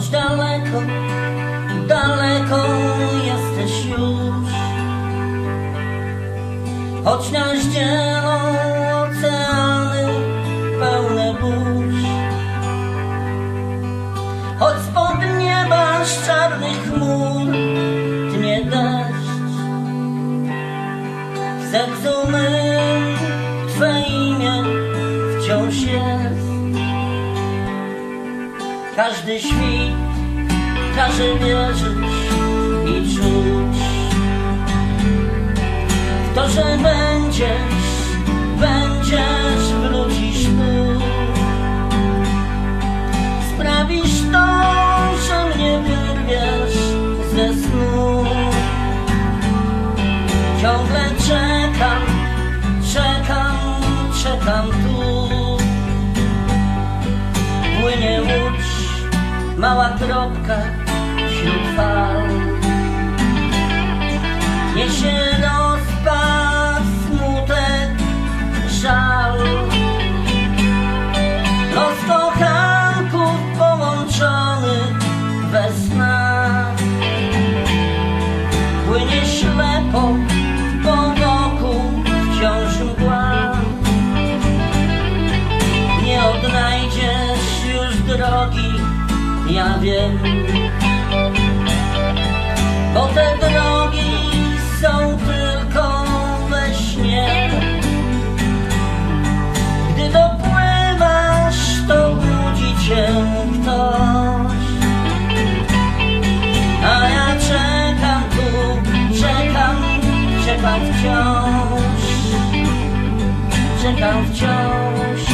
Choć daleko, daleko jesteś już. Choć nas dzielą oceany pełne burz. Choć spod nieba z czarnych chmur Tnie deszcz sercu mym Twe imię wciąż jest każdy świt każe wierzyć i czuć w to, że będziesz, będziesz, wrócisz tu. Sprawisz to, że mnie wyrwiesz ze snu. Ciągle czekam, czekam, czekam tu. Mała kropka wśród fal. Niesie rozpad, smutek, żal. Los kochanków połączonych we Płynie ślepo po wokół wciąż mgła nie odnajdziesz już drogi, ja wiem. Bo te drogi są tylko we śnie. Gdy dopływasz, to budzi cię ktoś. A ja czekam tu, czekam, czekam wciąż. Czekam wciąż